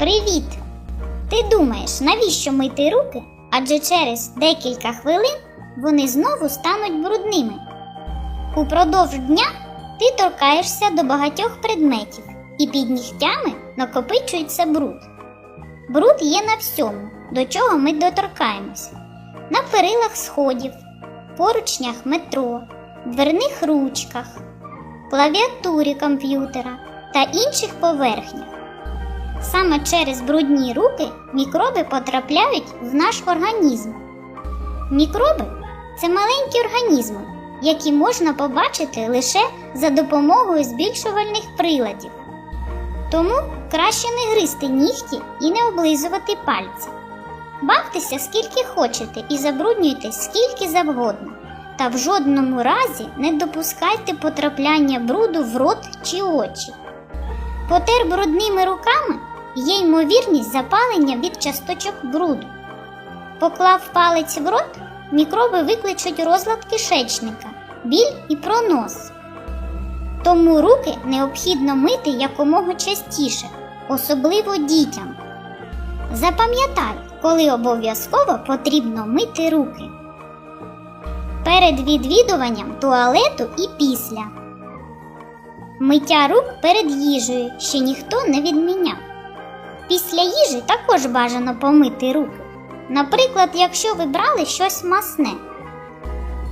Привіт! Ти думаєш, навіщо мити руки? Адже через декілька хвилин вони знову стануть брудними. Упродовж дня ти торкаєшся до багатьох предметів, і під нігтями накопичується бруд. Бруд є на всьому, до чого ми доторкаємося: на перилах сходів, поручнях метро, дверних ручках, клавіатурі комп'ютера та інших поверхнях. Саме через брудні руки мікроби потрапляють в наш організм. Мікроби це маленькі організми, які можна побачити лише за допомогою збільшувальних приладів. Тому краще не гризти нігті і не облизувати пальці. Бавтеся скільки хочете і забруднюйтесь скільки завгодно, та в жодному разі не допускайте потрапляння бруду в рот чи очі. Потер брудними руками є ймовірність запалення від часточок бруду. Поклав палець в рот, мікроби викличуть розлад кишечника, біль і пронос. Тому руки необхідно мити якомога частіше, особливо дітям. Запам'ятай, коли обов'язково потрібно мити руки. Перед відвідуванням туалету і після. Миття рук перед їжею ще ніхто не відміняв. Після їжі також бажано помити руки. Наприклад, якщо ви брали щось масне,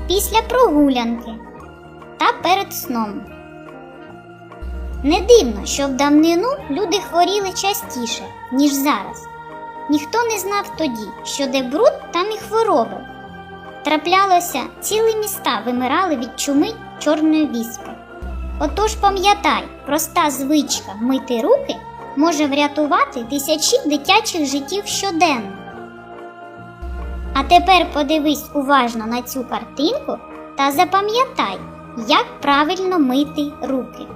після прогулянки та перед сном. Не дивно, що в давнину люди хворіли частіше, ніж зараз. Ніхто не знав тоді, що де бруд, там і хвороби. Траплялося, цілі міста вимирали від чуми чорної віспи. Отож пам'ятай, проста звичка мити руки може врятувати тисячі дитячих життів щоденно. А тепер подивись уважно на цю картинку та запам'ятай, як правильно мити руки.